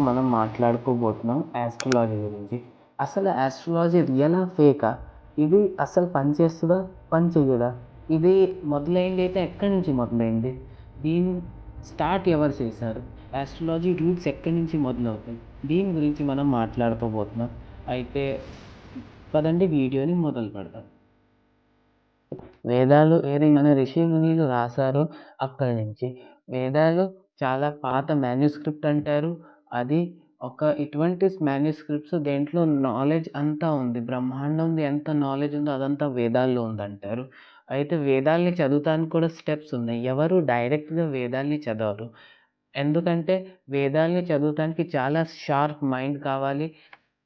మనం మాట్లాడుకోబోతున్నాం ఆస్ట్రాలజీ గురించి. అసలు ఆస్ట్రాలజీ రియలా ఫేకా ఇది అసలు పని చేస్తుందా? పని ఇది మొదలైంది అయితే ఎక్కడి నుంచి మొదలైంది? దీని స్టార్ట్ ఎవరు చేశారు? ఆస్ట్రాలజీ రూట్స్ ఎక్కడి నుంచి మొదలవుతాయి? దీని గురించి మనం మాట్లాడుకోబోతున్నాం. అయితే పదండి వీడియోని మొదలు పెడతాం వేదాలు ఏదైనా మన ఋషి రాశారు రాశారో అక్కడి నుంచి. వేదాలు చాలా పాత మ్యాన్యుస్క్రిప్ట్ అంటారు. అది ఒక ఇటువంటి మ్యాన్యుస్క్రిప్ట్స్ దేంట్లో నాలెడ్జ్ అంతా ఉంది. బ్రహ్మాండంది ఎంత నాలెడ్జ్ ఉందో అదంతా వేదాల్లో ఉందంటారు. అయితే వేదాల్ని చదవటానికి కూడా స్టెప్స్ ఉన్నాయి. ఎవరు డైరెక్ట్గా వేదాల్ని చదవరు. ఎందుకంటే వేదాల్ని చదవటానికి చాలా షార్ప్ మైండ్ కావాలి.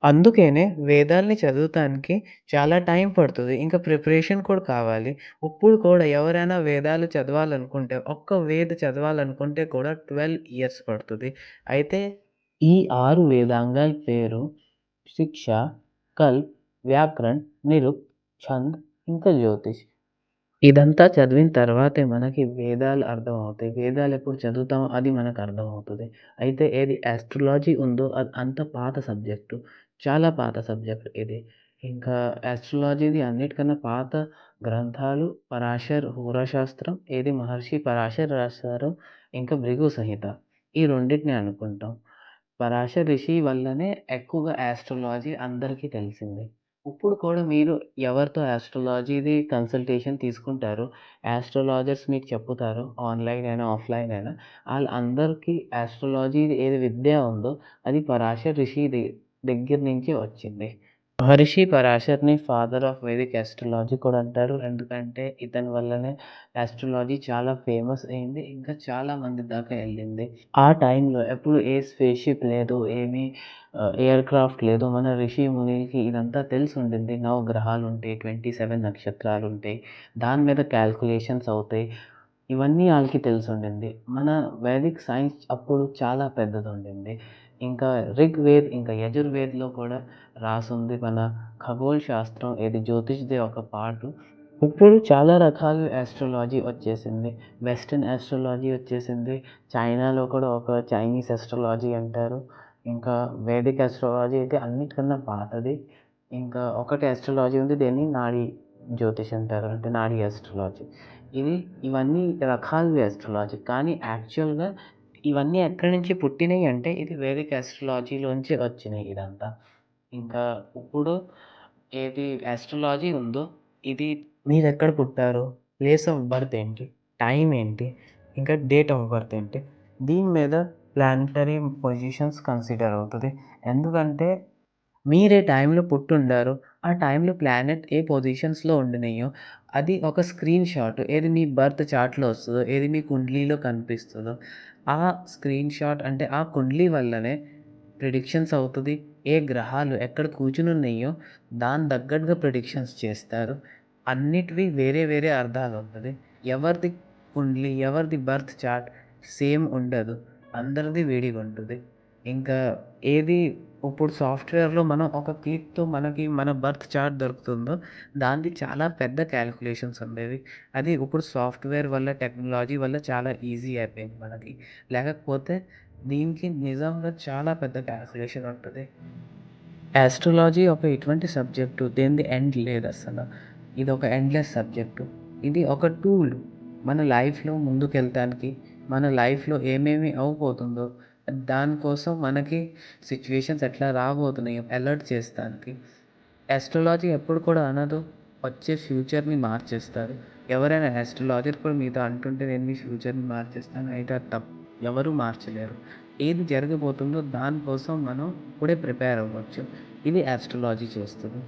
అందుకనే వేదాల్ని చదవటానికి చాలా టైం పడుతుంది. ఇంకా ప్రిపరేషన్ కూడా కావాలి. ఇప్పుడు కూడా ఎవరైనా వేదాలు చదవాలనుకుంటే ఒక్క వేద చదవాలనుకుంటే కూడా ట్వెల్వ్ ఇయర్స్ పడుతుంది. అయితే ఈ ఆరు వేదాంగాల పేరు శిక్ష కల్ప్ వ్యాకరణ్ నిరుక్ ఛంద్ ఇంకా జ్యోతిష్. ఇదంతా చదివిన తర్వాతే మనకి వేదాలు అర్థమవుతాయి. వేదాలు ఎప్పుడు చదువుతామో అది మనకు అర్థమవుతుంది. అయితే ఏది ఆస్ట్రాలజీ ఉందో అది అంత పాత సబ్జెక్టు చాలా పాత సబ్జెక్ట్ ఇది. ఇంకా ఆస్ట్రాలజీది అన్నిటికన్నా పాత గ్రంథాలు పరాశర్ హోరాశాస్త్రం ఏది మహర్షి పరాశర్ రాశారు ఇంకా భృగు సంహిత. ఈ రెండింటిని అనుకుంటాం. పరాశ ఋషి వల్లనే ఎక్కువగా ఆస్ట్రాలజీ అందరికీ తెలిసింది. ఇప్పుడు కూడా మీరు ఎవరితో ఆస్ట్రాలజీది కన్సల్టేషన్ తీసుకుంటారు? ఆస్ట్రాలజర్స్ మీకు చెప్తారు ఆన్లైన్ అయినా ఆఫ్లైన్ అయినా. వాళ్ళందరికీ ఆస్ట్రాలజీ ఏది విద్య ఉందో అది పరాశర ఋషి దగ్గర నుంచి వచ్చింది. మహర్షి పరాశర్ని ఫాదర్ ఆఫ్ వేదిక్ ఆస్ట్రాలజీ కూడా అంటారు. ఎందుకంటే ఇతని వల్లనే ఆస్ట్రాలజీ చాలా ఫేమస్ అయింది. ఇంకా చాలా మంది దాకా వెళ్ళింది. ఆ టైంలో ఎప్పుడు ఏ స్పేస్షిప్ లేదు ఏమీ ఎయిర్ క్రాఫ్ట్ లేదు. మన రిషి మునికి ఇదంతా తెలిసి ఉండింది. నవగ్రహాలు ఉంటాయి ట్వంటీ సెవెన్ నక్షత్రాలు ఉంటాయి. దాని మీద క్యాల్కులేషన్స్ అవుతాయి. ఇవన్నీ వాళ్ళకి తెలిసి ఉండింది. మన వేదిక్ సైన్స్ అప్పుడు చాలా పెద్దది ఉండింది. ఇంకా రిగ్వేద్ ఇంకా యజుర్వేద్లో కూడా రాసుంది మన ఖగోళ శాస్త్రం. ఇది జ్యోతిష్ది ఒక పార్ట్ ఇప్పుడు చాలా రకాల ఆస్ట్రాలజీ వచ్చేసింది. వెస్ట్రన్ ఆస్ట్రాలజీ వచ్చేసింది. చైనాలో కూడా ఒక చైనీస్ ఆస్ట్రాలజీ అంటారు. ఇంకా వేదిక్ ఆస్ట్రాలజీ అయితే అన్నిటికన్నా పాతది. ఇంకా ఒకటి ఆస్ట్రాలజీ ఉంది దీన్ని నాడీ జ్యోతిష్ అంటారు. అంటే నాడీ ఆస్ట్రాలజీ ఇది ఇవన్నీ రకాలు ఆస్ట్రాలజీ కానీ యాక్చువల్గా ఇవన్నీ ఎక్కడి నుంచి పుట్టినాయి అంటే ఇది వేదిక్ ఆస్ట్రాలజీలోంచి వచ్చినాయి ఇదంతా. ఇంకా ఇప్పుడు ఏది ఆస్ట్రాలజీ ఉందో ఇది మీరు ఎక్కడ పుట్టారు ప్లేస్ ఆఫ్ బర్త్ ఏంటి టైం ఏంటి ఇంకా డేట్ ఆఫ్ బర్త్ ఏంటి దీని మీద ప్లానిటరీ పొజిషన్స్ కన్సిడర్ అవుతుంది. ఎందుకంటే మీరే టైంలో పుట్టుండారు. ఆ టైంలో ప్లానెట్ ఏ పొజిషన్స్లో ఉండినాయో అది ఒక స్క్రీన్ షాట్ ఏది మీ బర్త్ చార్ట్లో వస్తుందో ఏది మీ కుండలీలో కనిపిస్తుందో ఆ స్క్రీన్ షాట్ అంటే ఆ కుండలీ వల్లనే ప్రిడిక్షన్స్ అవుతుంది. ఏ గ్రహాలు ఎక్కడ కూర్చుని ఉన్నాయో దాని తగ్గట్టుగా ప్రిడిక్షన్స్ చేస్తారు. అన్నిటివి వేరే వేరే అర్థాలు ఉంటుంది. ఎవరిది కుండలీ ఎవరిది బర్త్ చార్ట్ సేమ్ ఉండదు. అందరిది విడిగా ఉంటుంది ఇంకా ఏది ఇప్పుడు సాఫ్ట్వేర్లో మనం ఒక క్లిక్తో మనకి మన బర్త్ చార్ట్ దొరుకుతుందో దానిది చాలా పెద్ద క్యాలిక్యులేషన్స్ ఉండేవి. అది ఇప్పుడు సాఫ్ట్వేర్ వల్ల టెక్నాలజీ వల్ల చాలా ఈజీ అయిపోయింది మనకి. లేకపోతే దీనికి నిజంగా చాలా పెద్ద క్యాలిక్యులేషన్ ఉంటుంది. ఆస్ట్రాలజీ ఒక ఇటువంటి సబ్జెక్టు. దేనిది ఎండ్ లేదు అసలు. ఇది ఒక ఎండ్లెస్ సబ్జెక్టు. ఇది ఒక టూల్. మన లైఫ్లో ముందుకెళ్ళటానికి మన లైఫ్లో ఏమేమి అవ్వబోతుందో దానికోసం మనకి సిచ్యువేషన్స్ ఎట్లా రాబోతున్నాయో అలర్ట్ చేస్తానికి. ఆస్ట్రాలజీ ఎప్పుడు కూడా అనదు వచ్చే ఫ్యూచర్ని మార్చేస్తారు ఎవరైనా ఆస్ట్రాలజీ కూడా మీతో అంటుంటే నేను మీ ఫ్యూచర్ని మార్చేస్తాను అయితే అది తప్పు. ఎవరు మార్చలేరు. ఏది జరగబోతుందో దానికోసం మనం ఇప్పుడే ప్రిపేర్ అవ్వచ్చు. ఇది ఆస్ట్రాలజీ చేస్తుంది.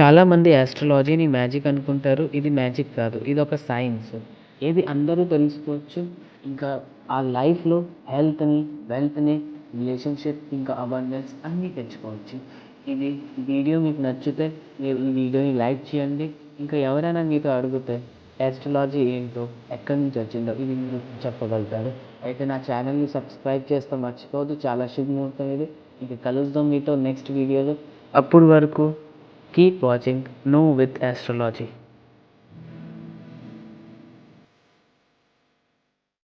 చాలామంది ఆస్ట్రాలజీని మ్యాజిక్ అనుకుంటారు ఇది మ్యాజిక్ కాదు ఇది ఒక సైన్స్ ఏది అందరూ తెలుసుకోవచ్చు ఇంకా ఆ లైఫ్లో హెల్త్ని వెల్త్ని రిలేషన్షిప్ ఇంకా అబండెన్స్ అన్నీ తెచ్చుకోవచ్చు. ఇది వీడియో మీకు నచ్చితే మీరు ఈ వీడియోని లైక్ చేయండి. ఇంకా ఎవరైనా మీతో అడిగితే ఆస్ట్రాలజీ ఏంటో ఎక్కడి నుంచి వచ్చిందో ఇది మీరు చెప్పగలుగుతారు. అయితే నా ఛానల్ని సబ్స్క్రైబ్ చేస్తే మర్చిపోవద్దు. చాలా శుభముహూర్తం ఇది ఇంకా కలుద్దాం మీతో నెక్స్ట్ వీడియోలో అప్పుడు వరకు keep watching know with astrology